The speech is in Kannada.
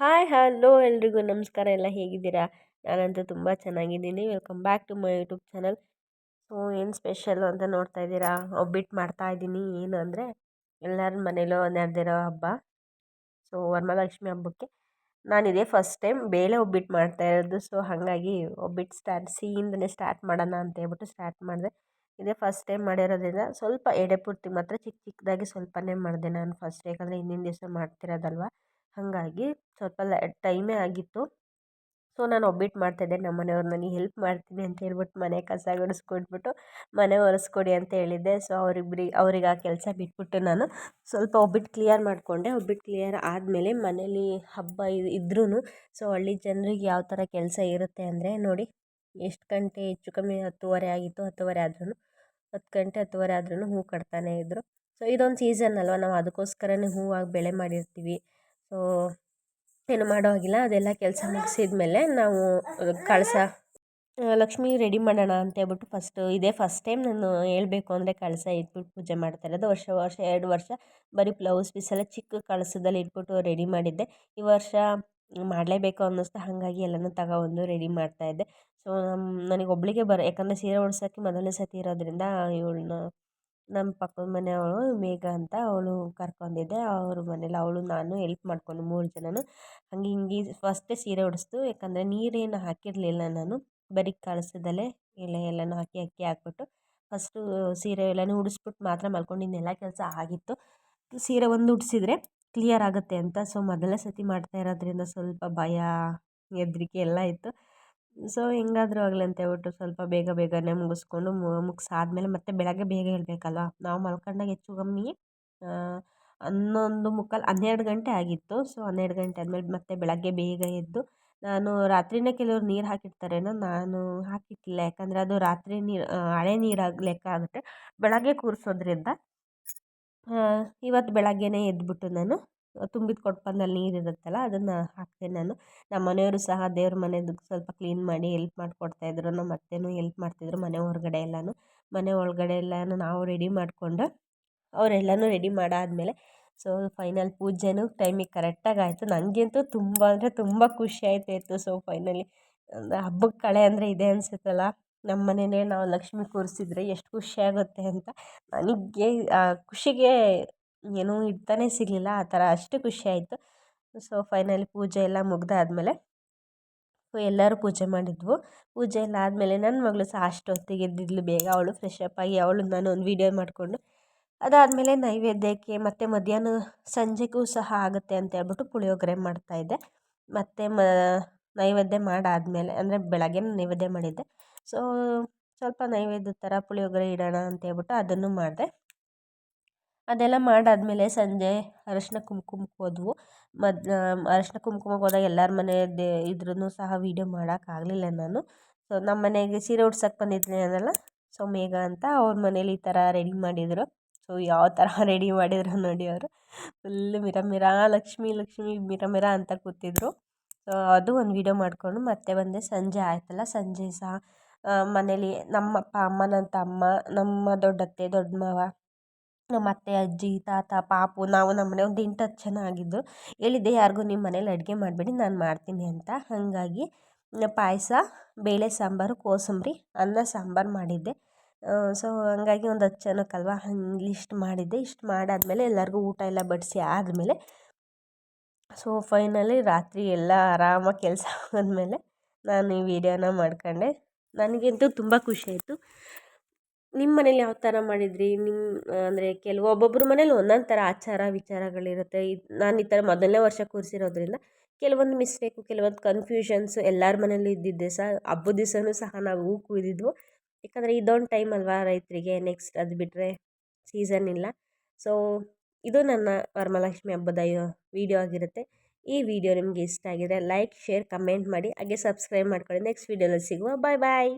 ಹಾಯ್, ಹಲೋ ಎಲ್ರಿಗೂ ನಮಸ್ಕಾರ. ಎಲ್ಲ ಹೇಗಿದ್ದೀರಾ? ನಾನಂತೂ ತುಂಬ ಚೆನ್ನಾಗಿದ್ದೀನಿ. Welcome back to my YouTube channel. So, ಏನು ಸ್ಪೆಷಲ್ಲು ಅಂತ ನೋಡ್ತಾ ಇದ್ದೀರಾ? ಒಬ್ಬಿಟ್ಟು ಮಾಡ್ತಾ ಇದ್ದೀನಿ. ಏನು ಅಂದರೆ, ಎಲ್ಲರ ಮನೇಲೂ ನಡೆದಿರೋ ಹಬ್ಬ. ಸೊ, ವರಮಹಾಲಕ್ಷ್ಮಿ ಹಬ್ಬಕ್ಕೆ ಇದೇ ಫಸ್ಟ್ ಟೈಮ್ ಬೇಳೆ ಒಬ್ಬಿಟ್ಟು ಮಾಡ್ತಾ ಇರೋದು. ಸೊ, ಹಾಗಾಗಿ ಒಬ್ಬಿಟ್ಟು ಸ್ಟಾರ್ಟ್ ಸಿಹಿಯಿಂದನೇ ಸ್ಟಾರ್ಟ್ ಮಾಡೋಣ ಅಂತ ಹೇಳ್ಬಿಟ್ಟು ಸ್ಟಾರ್ಟ್ ಮಾಡಿದೆ. ಇದೇ ಫಸ್ಟ್ ಟೈಮ್ ಮಾಡಿರೋದ್ರಿಂದ ಸ್ವಲ್ಪ ಎಡೆ ಪೂರ್ತಿ ಮಾತ್ರ ಚಿಕ್ಕ ಚಿಕ್ಕದಾಗಿ ಸ್ವಲ್ಪನೇ ಮಾಡಿದೆ ನಾನು ಫಸ್ಟ್ ಯಾಕಂದರೆ ಹಿಂದಿನ ದಿವಸ ಮಾಡ್ತಿರೋದಲ್ವ? ಹಾಗಾಗಿ ಸ್ವಲ್ಪ ಲ ಟೈಮೇ ಆಗಿತ್ತು. ಸೊ, ನಾನು ಒಬ್ಬಿಟ್ಟು ಮಾಡ್ತಾಯಿದ್ದೆ, ನಮ್ಮ ಮನೆಯವ್ರು ನನಗೆ ಹೆಲ್ಪ್ ಮಾಡ್ತೀನಿ ಅಂತ ಹೇಳ್ಬಿಟ್ಟು ಮನೆ ಕಸ ಗುಡಿಸ್ಕೊಟ್ಬಿಟ್ಟು ಮನೆ ಒರೆಸ್ಕೊಡಿ ಅಂತ ಹೇಳಿದ್ದೆ. ಸೊ ಅವರಿಬ್ರಿಗೆ ಅವ್ರಿಗೆ ಆ ಕೆಲಸ ಬಿಟ್ಬಿಟ್ಟು ನಾನು ಸ್ವಲ್ಪ ಒಬ್ಬಿಟ್ಟು ಕ್ಲಿಯರ್ ಮಾಡಿಕೊಂಡೆ. ಒಬ್ಬಿಟ್ಟು ಕ್ಲಿಯರ್ ಆದಮೇಲೆ ಮನೇಲಿ ಹಬ್ಬ ಇದ್ರೂ ಸೊ, ಹಳ್ಳಿ ಜನರಿಗೆ ಯಾವ ಥರ ಕೆಲಸ ಇರುತ್ತೆ ಅಂದರೆ, ನೋಡಿ, ಎಷ್ಟು ಗಂಟೆ ಹೆಚ್ಚು ಕಮ್ಮಿ ಹತ್ತುವರೆ ಆಗಿತ್ತು, ಹತ್ತುವರೆ ಆದ್ರೂ ಹತ್ತು ಗಂಟೆ, ಹತ್ತುವರೆ ಆದ್ರೂ ಹೂ ಕಟ್ತಾನೇ ಇದ್ದರು ಸೊ, ಇದೊಂದು ಸೀಸನ್ ಅಲ್ವ, ನಾವು ಅದಕ್ಕೋಸ್ಕರನೇ ಹೂವಾಗಿ ಬೆಳೆ ಮಾಡಿರ್ತೀವಿ. ಸೊ, ಏನು ಮಾಡೋ ಹಾಗಿಲ್ಲ. ಅದೆಲ್ಲ ಕೆಲಸ ಮುಗಿಸಿದ ಮೇಲೆ ನಾವು ಕಳಸ ಲಕ್ಷ್ಮಿ ರೆಡಿ ಮಾಡೋಣ ಅಂತ ಹೇಳ್ಬಿಟ್ಟು ಫಸ್ಟು ಇದೇ ಫಸ್ಟ್ ಟೈಮ್ ನಾನು ಹೇಳಬೇಕು ಅಂದರೆ ಕಳಸ ಇಟ್ಬಿಟ್ಟು ಪೂಜೆ ಮಾಡ್ತಾ ಇರೋದು. ವರ್ಷ ವರ್ಷ, ಎರಡು ವರ್ಷ ಬರೀ ಬ್ಲೌಸ್ ಪೀಸೆಲ್ಲ ಚಿಕ್ಕ ಕಳಸದಲ್ಲಿ ಇಟ್ಬಿಟ್ಟು ರೆಡಿ ಮಾಡಿದ್ದೆ. ಈ ವರ್ಷ ಮಾಡಲೇಬೇಕು ಅನ್ನಿಸ್ತು. ಹಾಗಾಗಿ ಎಲ್ಲನೂ ತಗೊಬಂದು ರೆಡಿ ಮಾಡ್ತಾಯಿದ್ದೆ ಸೊ ನಮ್ಮ ನನಗೆ ಒಬ್ಬಳಿಗೆ ಬರ, ಯಾಕಂದರೆ ಸೀರೆ ಉಡ್ಸೋಕ್ಕೆ ಮೊದಲನೇ ಸತಿ ಇರೋದ್ರಿಂದ ಇವಳನ್ನ ನಮ್ಮ ಪಕ್ಕದ ಮನೆಯವಳು ಮೇಘ ಅಂತ ಅವಳು ಕರ್ಕೊಂಡಿದ್ದೆ. ಅವ್ರ ಮನೇಲಿ ಅವಳು, ನಾನು ಎಲ್ಪ್ ಮಾಡಿಕೊಂಡು ಮೂರು ಜನನು. ಹಂಗೆ ಹಿಂಗೆ ಫಸ್ಟೇ ಸೀರೆ ಉಡಿಸ್ತು. ಯಾಕಂದರೆ ನೀರೇನು ಹಾಕಿರಲಿಲ್ಲ ನಾನು. ಬರೀ ಕಳಸದಲ್ಲೇ ಎಲೆ ಎಲ್ಲನೂ ಹಾಕಿ ಅಕ್ಕಿ ಹಾಕ್ಬಿಟ್ಟು ಫಸ್ಟು ಸೀರೆ ಎಲ್ಲನೂ ಉಡಿಸ್ಬಿಟ್ಟು ಮಾತ್ರ ಮಲ್ಕೊಂಡು ಇನ್ನೆಲ್ಲ ಕೆಲಸ ಆಗಿತ್ತು. ಸೀರೆ ಒಂದು ಉಡಿಸಿದ್ರೆ ಕ್ಲಿಯರ್ ಆಗುತ್ತೆ ಅಂತ. ಸೊ ಮೊದಲನೇ ಸತಿ ಮಾಡ್ತಾ ಇರೋದ್ರಿಂದ ಸ್ವಲ್ಪ ಭಯ, ಹೆದ್ರಿಕೆ ಎಲ್ಲ ಇತ್ತು. ಸೊ, ಹೆಂಗಾದ್ರೂ ಆಗಲಿ ಅಂತ ಹೇಳ್ಬಿಟ್ಟು ಸ್ವಲ್ಪ ಬೇಗ ಬೇಗನೆ ಮುಗಿಸ್ಕೊಂಡು ಮುಗಿಸಾದ್ಮೇಲೆ ಮತ್ತೆ ಬೆಳಗ್ಗೆ ಬೇಗ ಏಳಬೇಕಲ್ವ ನಾವು ಮಲ್ಕೊಂಡಾಗ ಹೆಚ್ಚು ಕಮ್ಮಿ ಹನ್ನೊಂದು ಮುಕ್ಕಾಲು ಹನ್ನೆರಡು ಗಂಟೆ ಆಗಿತ್ತು. ಸೊ, ಹನ್ನೆರಡು ಗಂಟೆ ಆದಮೇಲೆ ಮತ್ತೆ ಬೆಳಗ್ಗೆ ಬೇಗ ಎದ್ದು ನಾನು ರಾತ್ರಿಯೇ ಕೆಲವರು ನೀರು ಹಾಕಿರ್ತಾರೇನೋ, ನಾನು ಹಾಕಿಟ್ಟಿಲ್ಲ ಯಾಕಂದರೆ ಅದು ರಾತ್ರಿ ನೀರು ಹಳೆ ನೀರಾಗಿ ಲೆಕ್ಕ ಆಗುತ್ತೆ ಬೆಳಗ್ಗೆ ಕೂರಿಸೋದ್ರಿಂದ ಇವತ್ತು ಬೆಳಗ್ಗೆನೇ ಎದ್ದುಬಿಟ್ಟು ನಾನು ತುಂಬಿದ ಕೊಡಪಾನದಲ್ಲಿ ನೀರು ಇರುತ್ತಲ್ಲ, ಅದನ್ನು ಹಾಕಿದೆ ನಾನು. ನಮ್ಮ ಮನೆಯವರು ಸಹ ದೇವ್ರ ಮನೆದು ಸ್ವಲ್ಪ ಕ್ಲೀನ್ ಮಾಡಿ ಎಲ್ಪ್ ಮಾಡಿಕೊಡ್ತಾಯಿದ್ರು ನಮ್ಮ ಅತ್ತೆಯೂ ಎಲ್ಪ್ ಮಾಡ್ತಿದ್ರು ಮನೆ ಹೊರಗಡೆ ಎಲ್ಲನೂ. ಮನೆ ಒಳಗಡೆ ಎಲ್ಲನೂ ನಾವು ರೆಡಿ ಮಾಡಿಕೊಂಡು ಅವರೆಲ್ಲನೂ ರೆಡಿ ಮಾಡಾದಮೇಲೆ, ಸೊ, ಫೈನಲ್ ಪೂಜೆನೂ ಟೈಮಿಗೆ ಕರೆಕ್ಟಾಗಿ ಆಯಿತು. ನನಗಂತೂ ತುಂಬ, ಅಂದರೆ ತುಂಬ ಖುಷಿ ಆಯ್ತಾಯಿತ್ತು ಸೊ, ಫೈನಲಿ ಹಬ್ಬಕ್ಕೆ ಕಳೆ ಅಂದರೆ ಇದೇ ಅನಿಸುತ್ತಲ್ಲ ನಮ್ಮ ಮನೇಲೇ ನಾವು ಲಕ್ಷ್ಮಿ ಕೂರಿಸಿದ್ರೆ ಎಷ್ಟು ಖುಷಿಯಾಗುತ್ತೆ ಅಂತ. ನನಗೆ ಖುಷಿಗೆ ಏನೂ ಇಡ್ತಾನೇ ಸಿಗಲಿಲ್ಲ, ಆ ಥರ ಅಷ್ಟು ಖುಷಿ ಆಯಿತು. ಸೊ, ಫೈನಲಿ ಪೂಜೆ ಎಲ್ಲ ಮುಗ್ದಾದಮೇಲೆ ಎಲ್ಲರೂ ಪೂಜೆ ಮಾಡಿದ್ವು. ಪೂಜೆ ಎಲ್ಲ ಆದಮೇಲೆ ನನ್ನ ಮಗಳು ಸಹ ಅಷ್ಟೊತ್ತಿಗೆ ಎದ್ದಿದ್ಲು ಬೇಗ. ಅವಳು ಫ್ರೆಶ್ ಅಪ್ ಆಗಿ ಅವಳು ನಾನು ಒಂದು ವೀಡಿಯೋ ಮಾಡಿಕೊಂಡು ಅದಾದಮೇಲೆ ನೈವೇದ್ಯಕ್ಕೆ ಮತ್ತು ಮಧ್ಯಾಹ್ನ ಸಂಜೆಗೂ ಸಹ ಆಗುತ್ತೆ ಅಂತ ಹೇಳ್ಬಿಟ್ಟು ಪುಳಿಯೋಗರೆ ಮಾಡ್ತಾಯಿದ್ದೆ ಮತ್ತು ಮ, ನೈವೇದ್ಯ ಮಾಡಾದಮೇಲೆ, ಅಂದರೆ ಬೆಳಗ್ಗೆ ನೈವೇದ್ಯ ಮಾಡಿದ್ದೆ. ಸೊ, ಸ್ವಲ್ಪ ನೈವೇದ್ಯದ ಥರ ಪುಳಿಯೋಗರೆ ಇಡೋಣ ಅಂತ ಹೇಳ್ಬಿಟ್ಟು ಅದನ್ನು ಮಾಡಿದೆ. ಅದೆಲ್ಲ ಮಾಡಾದಮೇಲೆ ಸಂಜೆ ಅರಶಿನ ಕುಂಕುಮಕ್ಕೆ ಹೋದ್ವು. ಮದ್ ಅರಶಿನ ಕುಂಕುಮಕ್ಕೆ ಹೋದಾಗ ಎಲ್ಲರ ಮನೆಯದ್ದೇ ಇದ್ರೂ ಸಹ ವೀಡಿಯೋ ಮಾಡೋಕ್ಕಾಗಲಿಲ್ಲ ನಾನು. ಸೊ ನಮ್ಮ ಮನೆಗೆ ಸೀರೆ ಉಡ್ಸಕ್ಕೆ ಬಂದಿದ್ದೆ ಅಂದಲ್ಲ ಸೊ ಮೇಘ ಅಂತ ಅವ್ರ ಮನೇಲಿ ಈ ಥರ ರೆಡಿ ಮಾಡಿದರು. ಸೊ ಯಾವ ಥರ ರೆಡಿ ಮಾಡಿದ್ರು ನೋಡಿ ಅವರು. ಫುಲ್ ಮಿರ ಮಿರ, ಲಕ್ಷ್ಮಿ ಲಕ್ಷ್ಮಿ, ಮಿರ ಮಿರ ಅಂತ ಕೂತಿದ್ರು. ಸೊ ಅದು ಒಂದು ವೀಡಿಯೋ ಮಾಡಿಕೊಂಡು ಮತ್ತೆ ಬಂದೆ. ಸಂಜೆ ಆಯ್ತಲ್ಲ, ಸಂಜೆ ಸಹ ಮನೇಲಿ ನಮ್ಮಪ್ಪ, ಅಮ್ಮ ನನ್ನ ತಮ್ಮ, ನಮ್ಮ ದೊಡ್ಡತ್ತೆ, ದೊಡ್ಡ ಮಾವ ನಮ್ಮ ಅತ್ತೆ ಅಜ್ಜಿ, ತಾತ, ಪಾಪು ನಾವು ನಮ್ಮ ಮನೆ ಒಂದು ಎಂಟು ಹತ್ತು ಜನ ಆಗಿದ್ದು, ಹೇಳಿದ್ದೆ, ಯಾರಿಗೂ ನಿಮ್ಮ ಮನೇಲಿ ಅಡುಗೆ ಮಾಡಬೇಡಿ, ನಾನು ಮಾಡ್ತೀನಿ ಅಂತ. ಹಾಗಾಗಿ ಪಾಯಸ, ಬೇಳೆ ಸಾಂಬಾರು, ಕೋಸಂಬರಿ, ಅನ್ನ, ಸಾಂಬಾರು ಮಾಡಿದ್ದೆ. ಸೊ ಹಂಗಾಗಿ ಒಂದು ಹತ್ತು ಜನಕ್ಕಲ್ವ ಹಂಗೆ ಇಷ್ಟು ಮಾಡಿದ್ದೆ. ಇಷ್ಟು ಮಾಡಾದಮೇಲೆ ಎಲ್ಲರಿಗೂ ಊಟ ಎಲ್ಲ ಬಡಿಸಿ ಆದಮೇಲೆ, ಸೊ ಫೈನಲಿ ರಾತ್ರಿ ಎಲ್ಲ ಆರಾಮಾಗಿ ಕೆಲಸ ಆದಮೇಲೆ ನಾನು ಈ ವಿಡಿಯೋನ ಮಾಡ್ಕೊಂಡೆ. ನನಗಂತೂ ತುಂಬ ಖುಷಿಯಾಯಿತು ನಿಮ್ಮ ಮನೇಲಿ ಯಾವ ಥರ ಮಾಡಿದಿರಿ? ನಿಮ್ಮ, ಅಂದರೆ ಕೆಲವು, ಒಬ್ಬೊಬ್ರ ಮನೇಲಿ ಒಂದೊಂದು ಥರ ಆಚಾರ ವಿಚಾರಗಳಿರುತ್ತೆ. ಇದು, ನಾನು ಈ ಥರ ಮೊದಲನೇ ವರ್ಷ ಕೂರಿಸಿರೋದ್ರಿಂದ ಕೆಲವೊಂದು ಮಿಸ್ಟೇಕು, ಕೆಲವೊಂದು ಕನ್ಫ್ಯೂಷನ್ಸು ಎಲ್ಲರ ಮನೇಲೂ ಇದ್ದಿದ್ದೆ. ಸಹ ಹಬ್ಬದ ದಿವಸನೂ ಸಹ ನಾವು ಹೂ ಕುಯ್ದಿದ್ವು. ಯಾಕಂದರೆ ಇದೊಂದು ಟೈಮ್ ಅಲ್ವಾ ರೈತರಿಗೆ ನೆಕ್ಸ್ಟ್ ಅದು ಬಿಟ್ಟರೆ ಸೀಸನ್ ಇಲ್ಲ. ಸೊ ಇದು ನನ್ನ ವರಮಹಾಲಕ್ಷ್ಮಿ ಹಬ್ಬದ ವೀಡಿಯೋ ಆಗಿರುತ್ತೆ. ಈ ವಿಡಿಯೋ ನಿಮಗೆ ಇಷ್ಟ ಆಗಿದ್ರೆ ಲೈಕ್ ಶೇರ್ ಕಮೆಂಟ್ ಮಾಡಿ. ಹಾಗೆ ಸಬ್ಸ್ಕ್ರೈಬ್ ಮಾಡ್ಕೊಳ್ಳಿ. ನೆಕ್ಸ್ಟ್ ವೀಡಿಯೋನಲ್ಲಿ ಸಿಗುವ. ಬಾಯ್ ಬಾಯ್